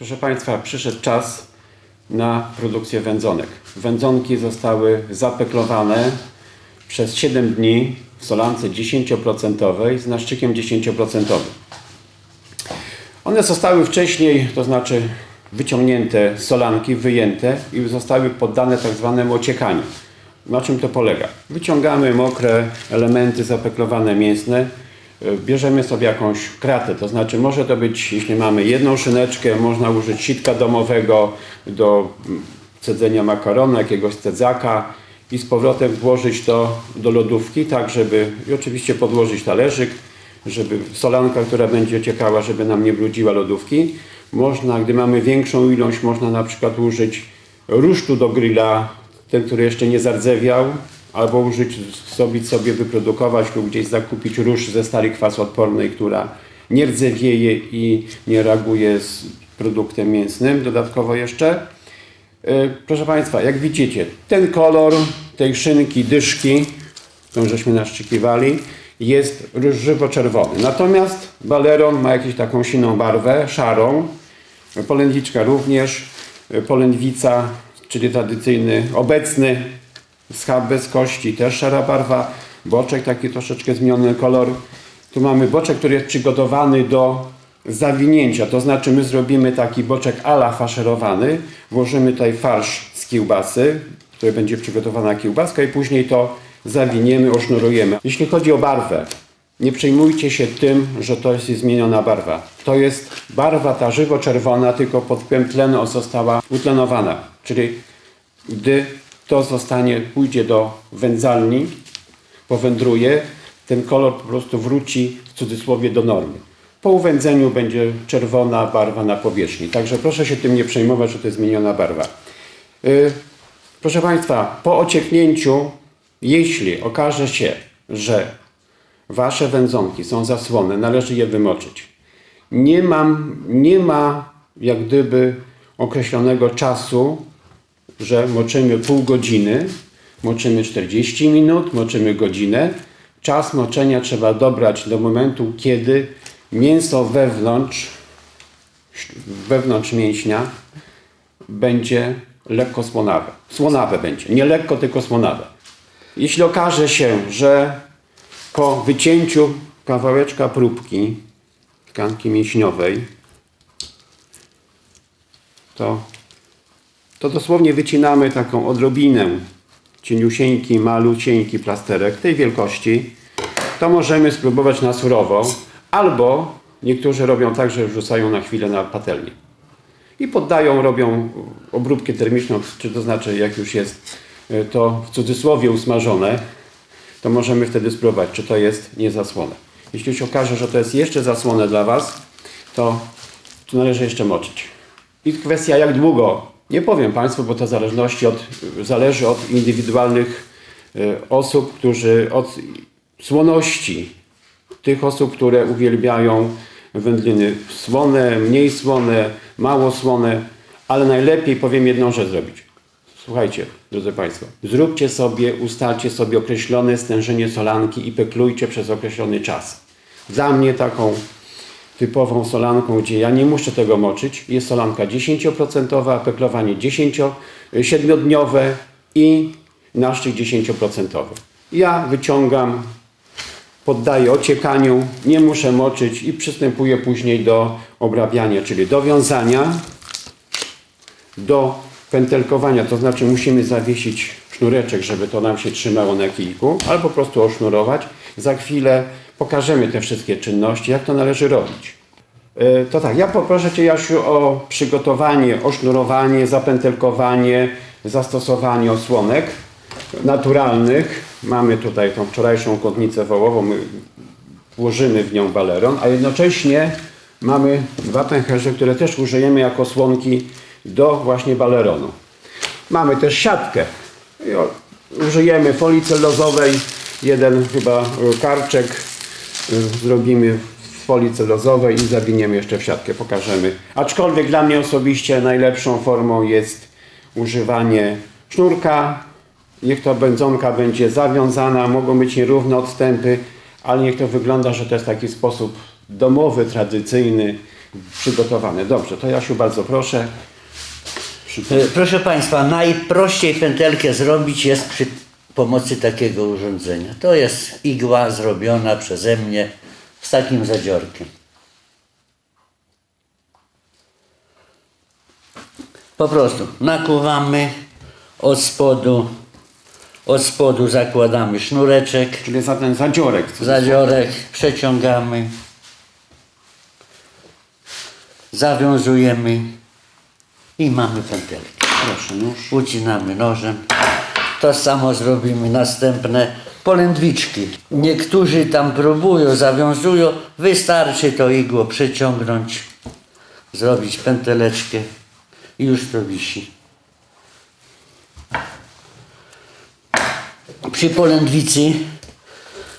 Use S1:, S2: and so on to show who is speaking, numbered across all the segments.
S1: Proszę Państwa, przyszedł czas na produkcję wędzonek. Wędzonki zostały zapeklowane przez 7 dni w solance 10% z naszczykiem 10%. One zostały wcześniej, to znaczy wyciągnięte solanki, wyjęte i zostały poddane tak zwanemu ociekaniu. Na czym to polega? Wyciągamy mokre elementy zapeklowane mięsne, bierzemy sobie jakąś kratę, to znaczy może to być, jeśli mamy jedną szyneczkę, można użyć sitka domowego do mm, cedzenia makaronu, jakiegoś cedzaka i z powrotem włożyć to do lodówki, tak żeby, i oczywiście podłożyć talerzyk, żeby solanka, która będzie ociekała, żeby nam nie brudziła lodówki. Można, gdy mamy większą ilość, można na przykład użyć rusztu do grilla, ten, który jeszcze nie zardzewiał, albo użyć, sobie, sobie wyprodukować lub gdzieś zakupić róż ze stali kwasoodpornej, która nie rdzewieje i nie reaguje z produktem mięsnym dodatkowo jeszcze. E, Proszę Państwa, jak widzicie, ten kolor tej szynki, dyszki, którą żeśmy naszczykiwali, jest różowo-czerwony. Natomiast baleron ma jakąś taką siną barwę, szarą. Polędwiczka również. E, Polędwica, czyli tradycyjny, obecny schab bez kości, też szara barwa. Boczek taki troszeczkę zmieniony kolor. Tu mamy boczek, który jest przygotowany do zawinięcia, to znaczy my zrobimy taki boczek ala faszerowany, włożymy tutaj farsz z kiełbasy, w której będzie przygotowana kiełbaska i później to zawiniemy, osznurujemy. Jeśli chodzi o barwę, nie przejmujcie się tym, że to jest zmieniona barwa. To jest barwa ta żywo-czerwona, tylko pod wpływem tlenu została utlenowana. Czyli gdy to zostanie, pójdzie do wędzalni, powędruje, ten kolor po prostu wróci w cudzysłowie do normy. Po uwędzeniu będzie czerwona barwa na powierzchni. Także proszę się tym nie przejmować, że to jest zmieniona barwa. Yy, proszę Państwa, po ocieknięciu, jeśli okaże się, że Wasze wędzonki są zasłone, należy je wymoczyć. Nie, mam, nie ma jak gdyby określonego czasu, że moczymy pół godziny, moczymy 40 minut, moczymy godzinę. Czas moczenia trzeba dobrać do momentu, kiedy mięso wewnątrz, wewnątrz mięśnia będzie lekko słonawe. Słonawe będzie, nie lekko, tylko słonawe. Jeśli okaże się, że po wycięciu kawałeczka próbki tkanki mięśniowej, to, to dosłownie wycinamy taką odrobinę cieniusieńki, malucieńki plasterek tej wielkości, to możemy spróbować na surowo, albo niektórzy robią tak, że wrzucają na chwilę na patelnię. I poddają, robią obróbkę termiczną, czy to znaczy jak już jest y, to w cudzysłowie usmażone, to możemy wtedy spróbować, czy to jest niezasłone. Jeśli się okaże, że to jest jeszcze zasłone dla Was, to, to należy jeszcze moczyć. I kwestia jak długo, nie powiem Państwu, bo to zależności od, zależy od indywidualnych y, osób, którzy od słoności tych osób, które uwielbiają wędliny słone, mniej słone, mało słone, ale najlepiej powiem jedną rzecz zrobić. Słuchajcie, drodzy Państwo, zróbcie sobie, ustalcie sobie określone stężenie solanki i peklujcie przez określony czas. Za mnie taką typową solanką, gdzie ja nie muszę tego moczyć, jest solanka 10%, peklowanie 10, 7-dniowe i naszczyk 10%. Ja wyciągam, poddaję ociekaniu, nie muszę moczyć i przystępuję później do obrabiania, czyli do wiązania, do pętelkowania, to znaczy musimy zawiesić sznureczek, żeby to nam się trzymało na kijku, albo po prostu osznurować. Za chwilę pokażemy te wszystkie czynności, jak to należy robić. E, To tak, ja poproszę Cię Jasiu o przygotowanie, osznurowanie, zapętelkowanie, zastosowanie osłonek naturalnych. Mamy tutaj tą wczorajszą kotnicę wołową, my włożymy w nią baleron, a jednocześnie mamy dwa pęcherze, które też użyjemy jako słonki do właśnie baleronu. Mamy też siatkę. Użyjemy folii celulozowej, jeden chyba karczek zrobimy w folii celulozowej i zawiniemy jeszcze w siatkę, pokażemy. Aczkolwiek dla mnie osobiście najlepszą formą jest używanie sznurka. Niech to wędzonka będzie zawiązana, mogą być nierówne odstępy, ale niech to wygląda, że to jest taki sposób domowy, tradycyjny, przygotowane. Dobrze, to Jasiu bardzo proszę.
S2: E, Proszę Państwa, najprościej pętelkę zrobić jest przy pomocy takiego urządzenia. To jest igła zrobiona przeze mnie z takim zadziorkiem. Po prostu nakuwamy od spodu, od spodu zakładamy sznureczek,
S1: Czyli za ten zadziorek.
S2: zadziorek przeciągamy, zawiązujemy i mamy pętelkę.
S1: Proszę, nóż.
S2: ucinamy nożem. To samo zrobimy następne polędwiczki. Niektórzy tam próbują, zawiązują. Wystarczy to igło przeciągnąć, zrobić pęteleczkę i już to wisi. Przy polędwicy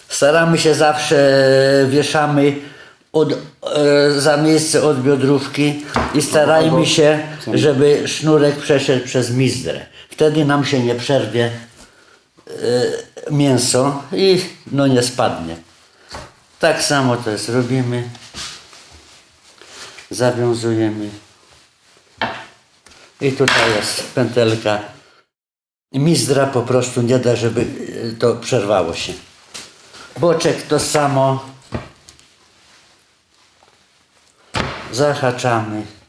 S2: staramy się zawsze, wieszamy od, e, za miejsce od biodrówki i starajmy się, żeby sznurek przeszedł przez mizdrę. Wtedy nam się nie przerwie e, mięso i no nie spadnie. Tak samo to jest robimy. Zawiązujemy. I tutaj jest pętelka. Mizdra po prostu nie da, żeby e, to przerwało się. Boczek to samo. Zahaczamy.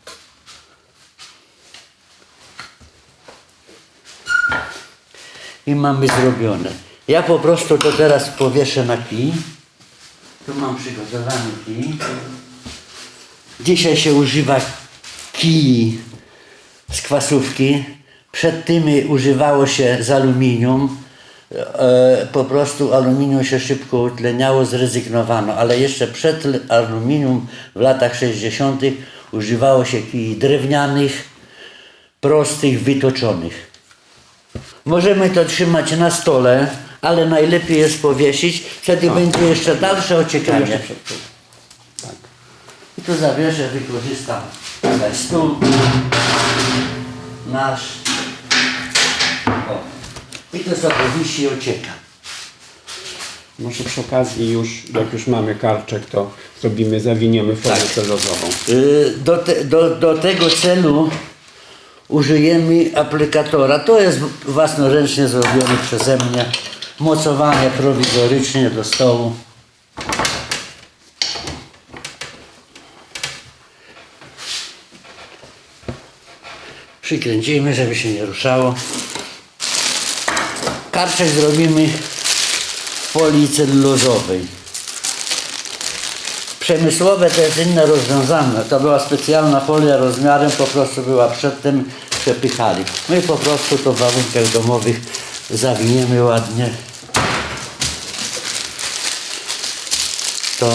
S2: I mamy zrobione. Ja po prostu to teraz powieszę na kij. Tu mam przygotowany kij. Dzisiaj się używa kij z kwasówki. Przed tymi używało się z aluminium. E, po prostu aluminium się szybko utleniało, zrezygnowano, ale jeszcze przed aluminium w latach 60. używało się kij drewnianych, prostych, wytoczonych. Możemy to trzymać na stole, ale najlepiej jest powiesić, wtedy będzie jeszcze dalsze ociekanie.
S1: Tak.
S2: I tu zawieszę, wykorzystam tutaj stół nasz. O. I to sobie wisi i ocieka.
S1: Może przy okazji już, jak już mamy karczek, to zrobimy, zawiniemy formę
S2: Tak.
S1: celulozową.
S2: Y, Do, te, do, do tego celu użyjemy aplikatora. To jest własnoręcznie zrobione przeze mnie. Mocowanie prowizorycznie do stołu. Przykręcimy, żeby się nie ruszało. Karczek zrobimy w folii. Przemysłowe to jest inne rozwiązanie. To była specjalna folia rozmiarem, po prostu była przedtem, przepychali. My po prostu to w warunkach domowych zawiniemy ładnie. To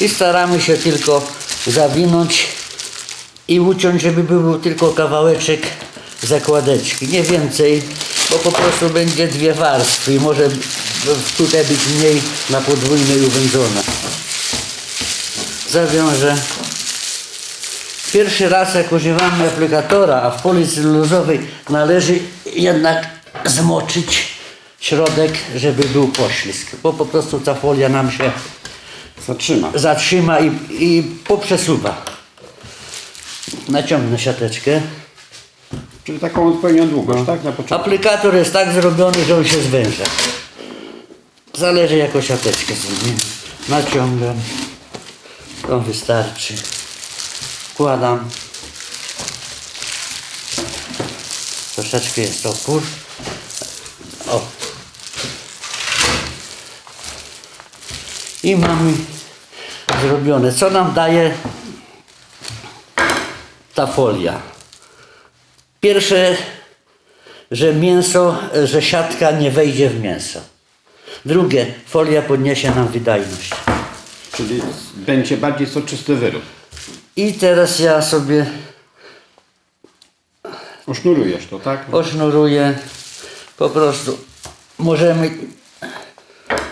S2: i staramy się tylko zawinąć i uciąć, żeby był tylko kawałeczek zakładeczki, nie więcej, bo po prostu będzie dwie warstwy i może tutaj być mniej na podwójnej uwędzona zawiążę. Pierwszy raz jak używamy aplikatora, a w folii celulozowej należy jednak zmoczyć środek, żeby był poślizg, bo po prostu ta folia nam się
S1: Zatrzyma.
S2: zatrzyma i, i poprzesuwa. Naciągnę siateczkę.
S1: Czyli taką odpowiednią długość, tak? Na początku.
S2: Aplikator jest tak zrobiony, że on się zwęża. Zależy jaką siateczkę zrobimy. Naciągam. To wystarczy. Wkładam. Troszeczkę jest opór. O. I mamy zrobione. Co nam daje ta folia? Pierwsze, że mięso, że siatka nie wejdzie w mięso. Drugie, folia podniesie nam wydajność.
S1: Czyli będzie bardziej soczysty wyrób.
S2: I teraz ja sobie
S1: Osznurujesz to, tak?
S2: osznuruję. Po prostu możemy.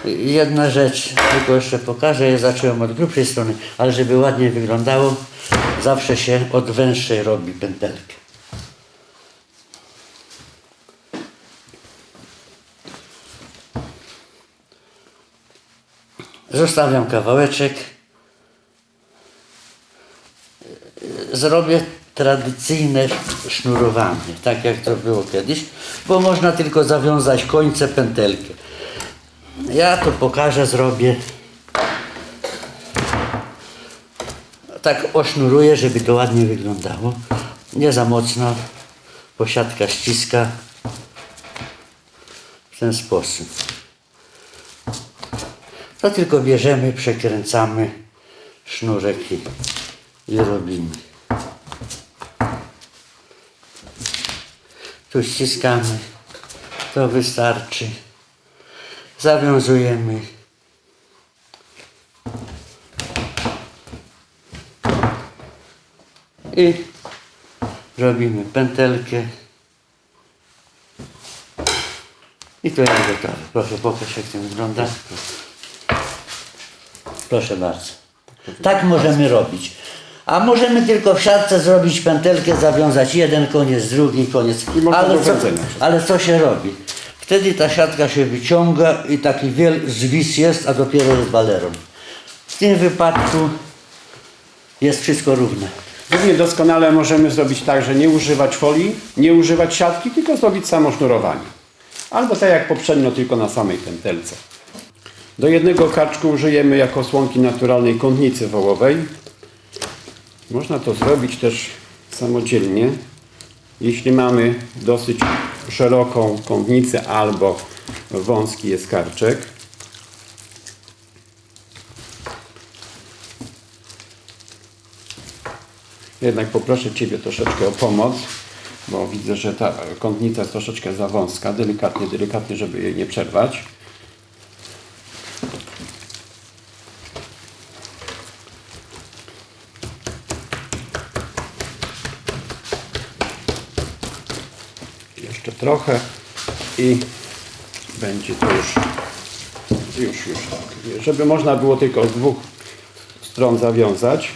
S2: Jedna rzecz, tylko jeszcze pokażę. Ja zacząłem od grubszej strony, ale żeby ładnie wyglądało, zawsze się od węższej robi pętelkę. Zostawiam kawałeczek. zrobię tradycyjne sznurowanie, tak jak to było kiedyś, bo można tylko zawiązać końce pętelkę. Ja to pokażę, zrobię. Tak osznuruję, żeby to ładnie wyglądało. Nie za mocno, bo siatka ściska w ten sposób. To tylko bierzemy, przekręcamy sznurek i, robimy. Tu ściskamy, to wystarczy. Zawiązujemy. I robimy pętelkę. I to jest gotowe. Proszę pokaż jak to wygląda. Proszę bardzo. Tak możemy robić. A możemy tylko w siatce zrobić pętelkę, zawiązać jeden koniec, drugi koniec.
S1: I można
S2: Ale
S1: do
S2: co, ale co się robi? Wtedy ta siatka się wyciąga i taki wiel zwis jest, a dopiero jest balerą. W tym wypadku jest wszystko równe.
S1: Równie doskonale możemy zrobić tak, że nie używać folii, nie używać siatki, tylko zrobić samo sznurowanie. Albo tak jak poprzednio, tylko na samej pętelce. Do jednego kaczku użyjemy jako słonki naturalnej kątnicy wołowej. Można to zrobić też samodzielnie. Jeśli mamy dosyć szeroką kątnicę albo wąski jest karczek. Jednak poproszę Ciebie troszeczkę o pomoc, bo widzę, że ta kątnica jest troszeczkę za wąska. Delikatnie, delikatnie, żeby jej nie przerwać. Jeszcze trochę i będzie to już, już, już tak. Żeby można było tylko z dwóch stron zawiązać.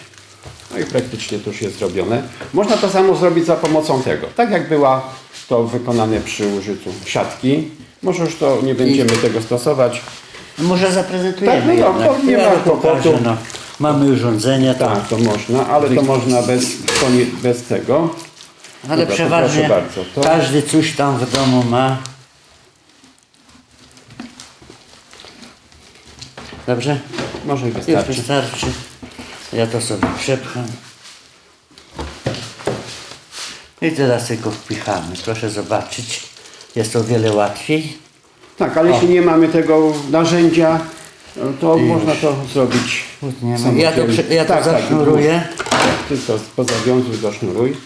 S1: No i praktycznie to już jest zrobione. Można to samo zrobić za pomocą tego. Tak jak była to wykonane przy użyciu siatki. Może już to nie będziemy tego stosować.
S2: Może zaprezentujemy
S1: Tak, no,
S2: jednak.
S1: to nie ma kłopotu.
S2: no. Mamy urządzenie, to,
S1: Tak, to można, ale to można bez, bez tego.
S2: Ale
S1: Dobra, to
S2: przeważnie
S1: bardzo. To,
S2: każdy coś tam w domu ma. Dobrze?
S1: może i
S2: Już
S1: wystarczy.
S2: wystarczy. Ja to sobie przepcham. I teraz tylko wpichamy. Proszę zobaczyć. Jest o wiele łatwiej.
S1: Tak, ale jeśli nie mamy tego narzędzia, to można to zrobić.
S2: Ja to, ja to
S1: Tak, tak,
S2: zasznuruję.
S1: Tylko pozawiązuj, zasznuruj.